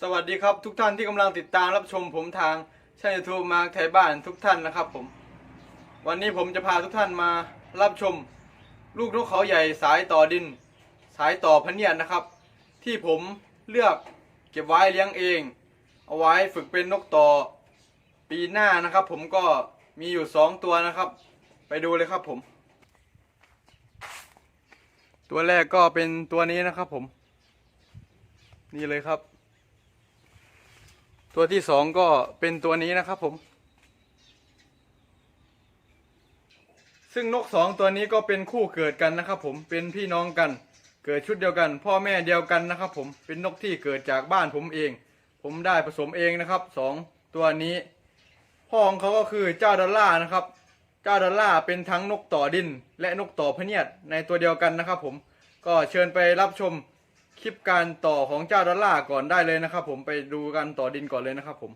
สวัสดีครับทุกท่านที่กำลังติดตามรับชมผมทางช่องยูทูบมาไทยบ้านทุกท่านนะครับผม วันนี้ผมจะพาทุกท่านมารับชม ลูกนกเขาใหญ่สายต่อดิน สายต่อพะเนียดนะครับ ที่ผมเลือกเก็บไว้เลี้ยงเอง เอาไว้ฝึกเป็นนกต่อปีหน้านะครับ ผมก็มีอยู่สองตัวนะครับ ไปดูเลยครับผม ตัวแรกก็เป็นตัวนี้นะครับผม นี่เลยครับ ตัวที่สองก็เป็นตัวนี้นะครับผม ซึ่งนกสองตัวนี้ก็เป็นคู่เกิดกันนะครับผมเป็นพี่น้องกัน เกิดชุดเดียวกัน พ่อแม่เดียวกันนะครับผมเป็นนกที่เกิดจากบ้านผมเอง ผมได้ผสมเองนะครับสองตัวนี้ พ่อของเขาก็คือเจ้าดอลล่านะครับ เจ้าดอลล่าเป็นทั้งนกต่อดิน และนกต่อพเนียดในตัวเดียวกันนะครับผมก็เชิญไปรับชม คลิปการต่อของเจ้าดอลล่าร์ก่อนได้เลยนะครับผมไปดูการต่อดินก่อนเลยนะครับผม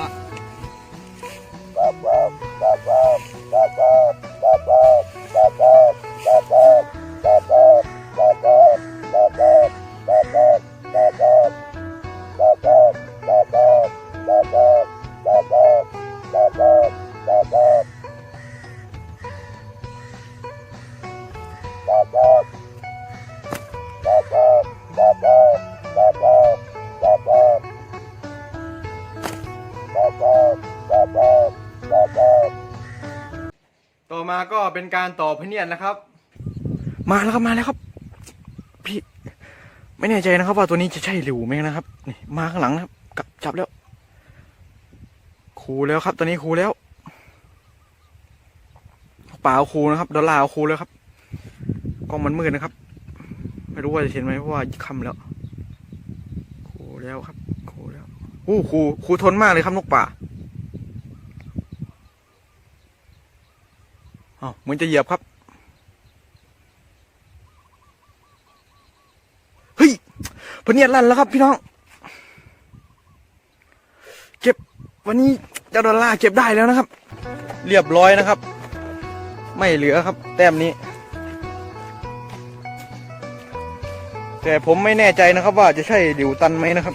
ละต่อ เป็นการต่อพเนียดนะครับ มาแล้วครับมาแล้วครับ พี่ไม่แน่ใจนะครับ ว่าตัวนี้จะใช่หลิวไหมนะครับนี่มาข้างหลังนะครับกลับจับแล้วคูแล้วครับตัวนี้คูแล้วป่าเอาคูนะครับดอลลาร์เอาคูแล้วครับกล้องมันมืดนะครับ ไม่รู้ว่าจะเห็นไหมเพราะว่าค่ำแล้วคูแล้วครับคูแล้วอู้คูคูทนมากเลยครับนกป่า อ้าวเหมือนจะเหยียบครับ เฮ้ยพเนียดลั่นแล้วครับพี่น้อง เก็บวันนี้เจ้าดอลลาร์เก็บได้แล้วนะครับ เรียบร้อยนะครับ ไม่เหลือครับ แต้มนี้ แต่ผมไม่แน่ใจนะครับ ว่าจะใช่หลิวตันไหมนะครับ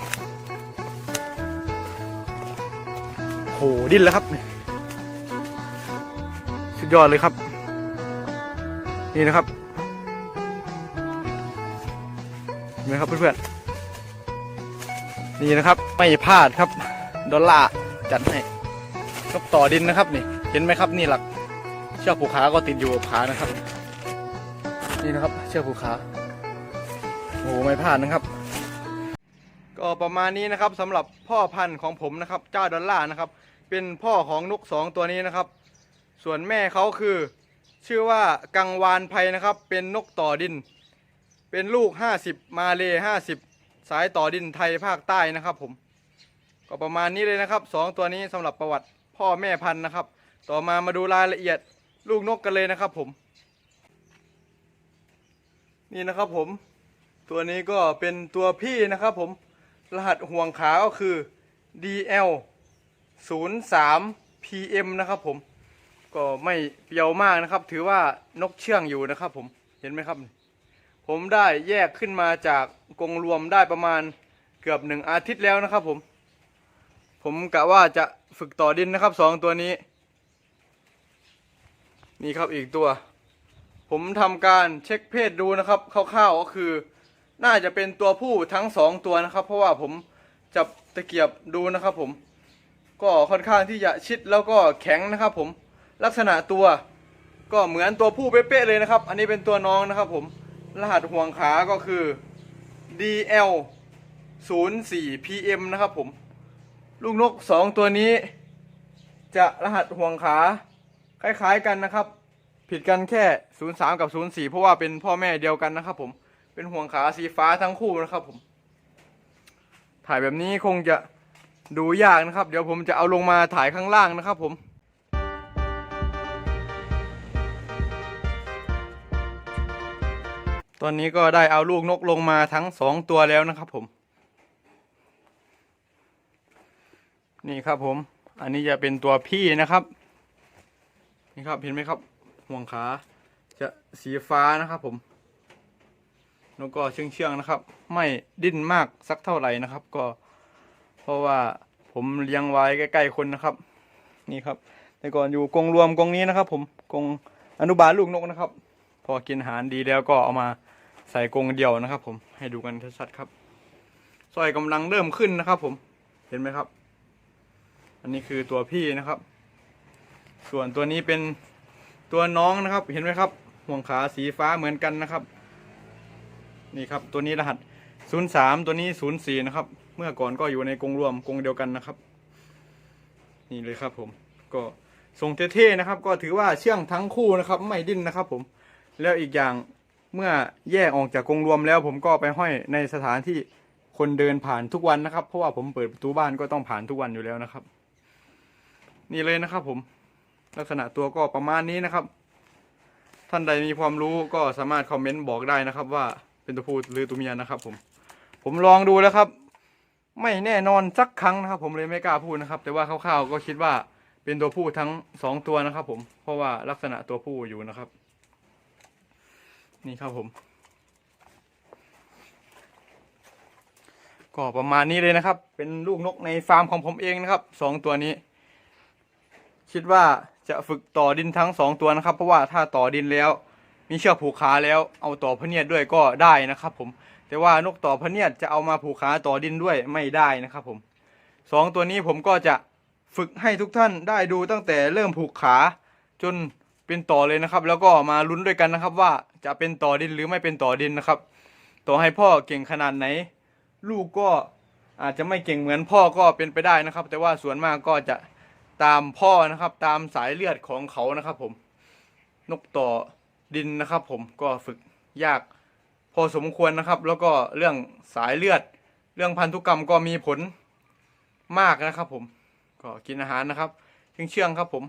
โหดิ้นแล้วครับ ยอดเลยครับ นี่นะครับเห็นไหมครับเพื่อนๆนี่นะครับไม่พลาดครับ ดอลลาร์จัดให้นกต่อดินนะครับนี่เห็นไหมครับนี่หลัก เชือกผูกขาก็ติดอยู่กับขานะครับ นี่นะครับ เชือกผูกขาโอ้โหไม่พลาดนะครับ ก็ประมาณนี้นะครับสำหรับพ่อพันธุ์ของผมนะครับ เจ้าดอลลาร์นะครับ เป็นพ่อของนกสองตัวนี้นะครับ ส่วนแม่เขาคือ ชื่อว่ากังวานไพนะครับ เป็นนกต่อดิน เป็นลูก 50 มาเล50 สายต่อดินไทยภาคใต้นะครับผม ก็ประมาณนี้เลยนะครับสองตัวนี้สำหรับประวัติพ่อแม่พันธุ์นะครับ ต่อมามาดูรายละเอียดลูกนกกันเลยนะครับผม นี่นะครับผม ตัวนี้ก็เป็นตัวพี่นะครับผม รหัสห่วงขาก็คือ DL 03 PM นะครับผม ก็ไม่เปรียวมากนะครับ ถือว่านกเชื่องอยู่นะครับ ผมเห็นไหมครับ ผมได้แยกขึ้นมาจากกรงรวมได้ประมาณเกือบหนึ่งอาทิตย์แล้วนะครับ ผม ผมกะว่าจะฝึกต่อดินนะครับสองตัวนี้ นี่ครับอีกตัว ผมทำการเช็คเพศดูนะครับคร่าวๆก็คือ น่าจะเป็นตัวผู้ทั้งสองตัวนะครับ เพราะว่าผมจับตะเกียบดูนะครับ ผม ก็ค่อนข้างที่จะชิดแล้วก็แข็งนะครับ ผม ลักษณะตัวก็เหมือนตัวผู้เป๊ะๆเลยนะครับ อันนี้เป็นตัวน้องนะครับผมรหัสห่วงขาก็คือ DL 04 PM นะครับผม ลูกนกสองตัวนี้ จะรหัสห่วงขา คล้ายๆกันนะครับ ผิดกันแค่ 03 กับ 04 เพราะว่าเป็นพ่อแม่เดียวกันนะครับ ผม เป็นห่วงขาสีฟ้าทั้งคู่นะครับผม ถ่ายแบบนี้คงจะดูยากนะครับ เดี๋ยวผมจะเอาลงมาถ่ายข้างล่างนะครับผม ตอนนี้ก็ได้เอาลูกนกลงมาทั้งสองตัวแล้วนะครับผม นี่ครับผม อันนี้จะเป็นตัวพี่นะครับ นี่ครับเห็นไหมครับ ห่วงขา จะสีฟ้านะครับผมแล้วก็เชื่องเชื่องๆนะครับ ไม่ดิ้นมากสักเท่าไหร่นะครับ ก็ เพราะว่าผมเลี้ยงไว้ใกล้ๆคนนะครับ นี่ครับ แต่ก่อนอยู่กรงรวมกรงนี้นะครับ ผมกรงอนุบาลลูกนกนะครับ พอกินอาหารดีแล้วก็เอามา ใส่กรงเดียวนะครับ ผมให้ดูกันชัดๆครับสร้อยกำลังเริ่มขึ้นนะครับ ผมเห็นไหมครับ อันนี้คือตัวพี่นะครับ ส่วนตัวนี้เป็นตัวน้องนะครับ เห็นไหมครับห่วงขาสีฟ้าเหมือนกันนะครับ นี่ครับ ตัวนี้รหัส 03 ตัวนี้ 04 นะครับ เมื่อก่อนก็อยู่ในกรงรวมกรงเดียวกันนะครับ นี่เลยครับ ผม ก็ทรงเท่ๆนะครับ ก็ถือว่าเชื่องทั้งคู่นะครับ ไม่ดิ้นนะครับ ผม แล้วอีกอย่าง เมื่อแยกออกจากกรงรวมแล้ว ผมก็ไปห้อยในสถานที่คนเดินผ่านทุกวันนะครับ เพราะว่าผมเปิดประตูบ้านก็ต้องผ่านทุกวันอยู่แล้วนะครับ นี่เลยนะครับ ผม ลักษณะตัวก็ประมาณนี้นะครับ ท่านใดมีความรู้ก็สามารถคอมเมนต์บอกได้นะครับ ว่าเป็นตัวผู้หรือตัวเมียนะครับ ผม ผมลองดูแล้วครับ ไม่แน่นอนสักครั้งนะครับ ผมเลยไม่กล้าพูดนะครับ แต่ว่าคร่าวๆก็คิดว่าเป็นตัวผู้ทั้งสองตัวนะครับ ผมเพราะว่าลักษณะตัวผู้อยู่นะครับ นี่ครับผม ก็ประมาณนี้เลยนะครับ เป็นลูกนกในฟาร์มของผมเองนะครับสองตัวนี้ คิดว่าจะฝึกต่อดินทั้งสองตัวนะครับ เพราะว่าถ้าต่อดินแล้ว มีเชือกผูกขาแล้วเอาต่อพเนียดด้วยก็ได้นะครับผมแต่ว่านกต่อพเนียดจะเอามาผูกขาต่อดินด้วยไม่ได้นะครับผมสองตัวนี้ผมก็จะฝึกให้ทุกท่านได้ดูตั้งแต่เริ่มผูกขาจน เป็นต่อเลยนะครับ แล้วก็มาลุ้นด้วยกันนะครับ ว่าจะเป็นต่อดินหรือไม่เป็นต่อดินนะครับ ต่อให้พ่อเก่งขนาดไหน ลูกก็อาจจะไม่เก่งเหมือนพ่อก็เป็นไปได้นะครับ แต่ว่าส่วนมากก็จะตามพ่อนะครับ ตามสายเลือดของเขานะครับ ผมนกต่อดินนะครับ ผมก็ฝึกยากพอสมควรนะครับ แล้วก็เรื่องสายเลือด เรื่องพันธุกรรมก็มีผลมากนะครับ ผมก็กินอาหารนะครับเชื่องเชิงๆครับผม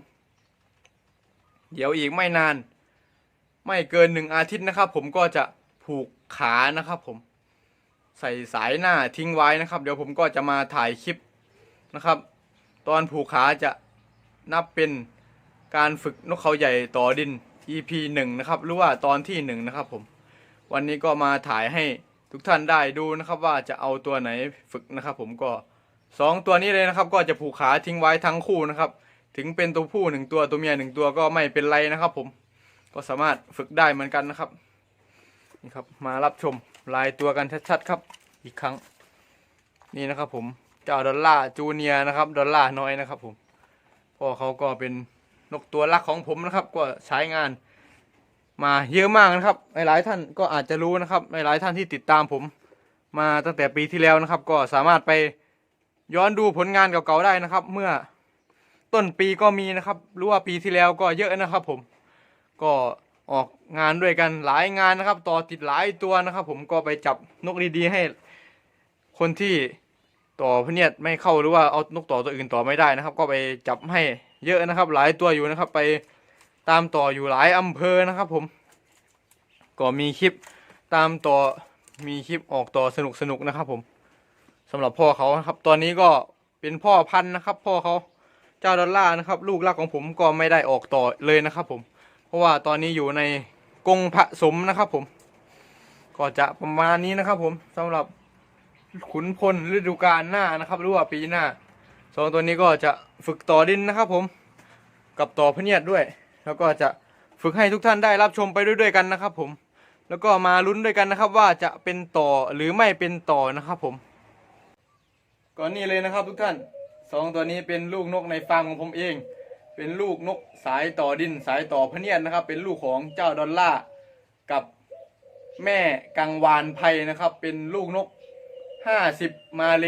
เดี๋ยวอีกไม่นาน ไม่เกินหนึ่งอาทิตย์นะครับ ผมก็จะผูกขานะครับ ผม ใส่สายหน้าทิ้งไว้นะครับ เดี๋ยวผมก็จะมาถ่ายคลิปนะครับ ตอนผูกขาจะนับเป็นการฝึกนกเขาใหญ่ต่อดิน EP หนึ่งนะครับ หรือว่าตอนที่หนึ่งนะครับ ผม วันนี้ก็มาถ่ายให้ทุกท่านได้ดูนะครับ ว่าจะเอาตัวไหนฝึกนะครับ ผมก็สองตัวนี้เลยนะครับ ก็จะผูกขาทิ้งไว้ทั้งคู่นะครับ ถึงเป็นตัวผู้หนึ่งตัวตัวเมียหนึ่งตัวก็ไม่เป็นไรนะครับ ผมก็สามารถฝึกได้เหมือนกันนะครับนี่ครับ มารับชมลายตัวกันชัดๆครับ อีกครั้ง นี่นะครับ ผมเจ้าดอลล่าจูเนียนะครับดอลล่าน้อยนะครับ ผมพ่อเขาก็เป็นนกตัวรักของผมนะครับ ก็ใช้งาน มาเยอะมากนะครับหลายๆท่านก็อาจจะรู้นะครับหลายๆท่านที่ติดตามผม มาตั้งแต่ปีที่แล้วนะครับ ก็สามารถไปย้อนดูผลงานเก่าๆได้นะครับ เมื่อ ต้นปีก็มีนะครับหรือว่าปีที่แล้วก็เยอะนะครับผมก็ออกงานด้วยกันหลายงานนะครับ ต่อติดหลายตัวนะครับ ผมก็ไปจับนกดีๆให้ คนที่ต่อพเนียดไม่เข้าหรือว่าเอานกต่อตัวอื่นต่อไม่ได้นะครับ ก็ไปจับให้เยอะนะครับ หลายตัวอยู่นะครับ ไปตามต่ออยู่หลายอำเภอนะครับ ผม ก็มีคลิปตามต่อมีคลิปออกต่อสนุกสนุกๆนะครับ ผมสำหรับพ่อเขานะครับ ตอนนี้ก็เป็นพ่อพันธุ์นะครับ พ่อเขา เจ้าดอลลาร์นะครับ ลูกรักของผมก็ไม่ได้ออกต่อเลยนะครับผม เพราะว่าตอนนี้อยู่ในกรงผสมนะครับผม ก็จะประมาณนี้นะครับ ผมสำหรับขุนพลฤดูกาลหน้านะครับ หรือว่าปีหน้าสองตัวนี้ก็จะฝึกต่อดินนะครับผม กับต่อพเนียดด้วย แล้วก็จะฝึกให้ทุกท่านได้รับชมไปด้วยๆกันนะครับ ผม แล้วก็มาลุ้นด้วยกันนะครับ ว่าจะเป็นต่อหรือไม่เป็นต่อนะครับ ผมก่อนนี้เลยนะครับทุกท่าน สองตัวนี้เป็นลูกนกในฟาร์มของผมเอง เป็นลูกนกสายต่อดินสายต่อพเนียดนะครับ เป็นลูกของเจ้าดอลล่ากับแม่กังวานไพนะครับ เป็นลูกนกห้าสิบมาเล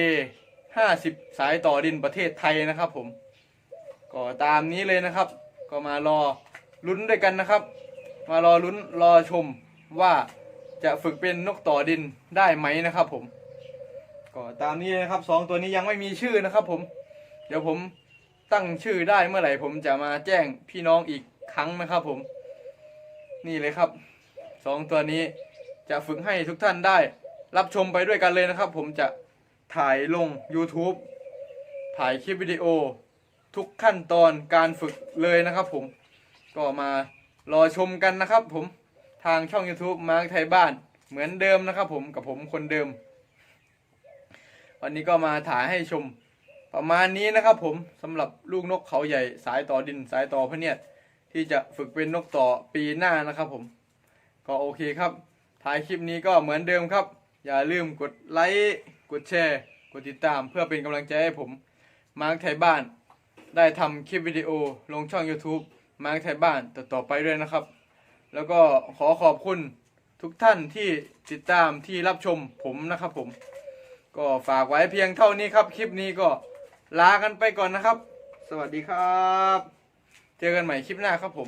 ห้าสิบสายต่อดินประเทศไทยนะครับผม ก็ตามนี้เลยนะครับ ก็มารอลุ้นด้วยกันนะครับ มารอลุ้นรอชมว่าจะฝึกเป็นนกต่อดินได้ไหมนะครับผม ก็ตามนี้เลยนะครับสองตัวนี้ยังไม่มีชื่อนะครับผม เดี๋ยวผมตั้งชื่อได้เมื่อไหร่ผมจะมาแจ้งพี่น้องอีกครั้งนะครับผม นี่เลยครับสองตัวนี้จะฝึกให้ทุกท่านได้ รับชมไปด้วยกันเลยนะครับ ผมจะถ่ายลง YouTube ถ่ายคลิปวิดีโอ ทุกขั้นตอนการฝึกเลยนะครับผม ก็มารอชมกันนะครับผมทางช่อง YouTube มาร์คไทยบ้านเหมือนเดิมนะครับผมกับผมคนเดิม วันนี้ก็มาถ่ายให้ชม ประมาณนี้นะครับผมสำหรับลูกนกเขาใหญ่สายต่อดินสายต่อพะเนียดที่จะฝึกเป็นนกต่อปีหน้านะครับผม ก็โอเคครับถ่ายคลิปนี้ก็เหมือนเดิมครับ อย่าลืมกดไลค์กดแชร์กดติดตาม เพื่อเป็นกำลังใจให้ผมมาร์คไทยบ้าน ได้ทำคลิปวิดีโอลงช่อง YouTube มาร์คไทยบ้านต่อต่อไปด้วยนะครับ แล้วก็ขอขอบคุณทุกท่านที่ติดตามที่รับชมผมนะครับผม ก็ฝากไว้เพียงเท่านี้ครับ คลิปนี้ก็ ลากันไปก่อนนะครับ สวัสดีครับ เจอกันใหม่คลิปหน้าครับผม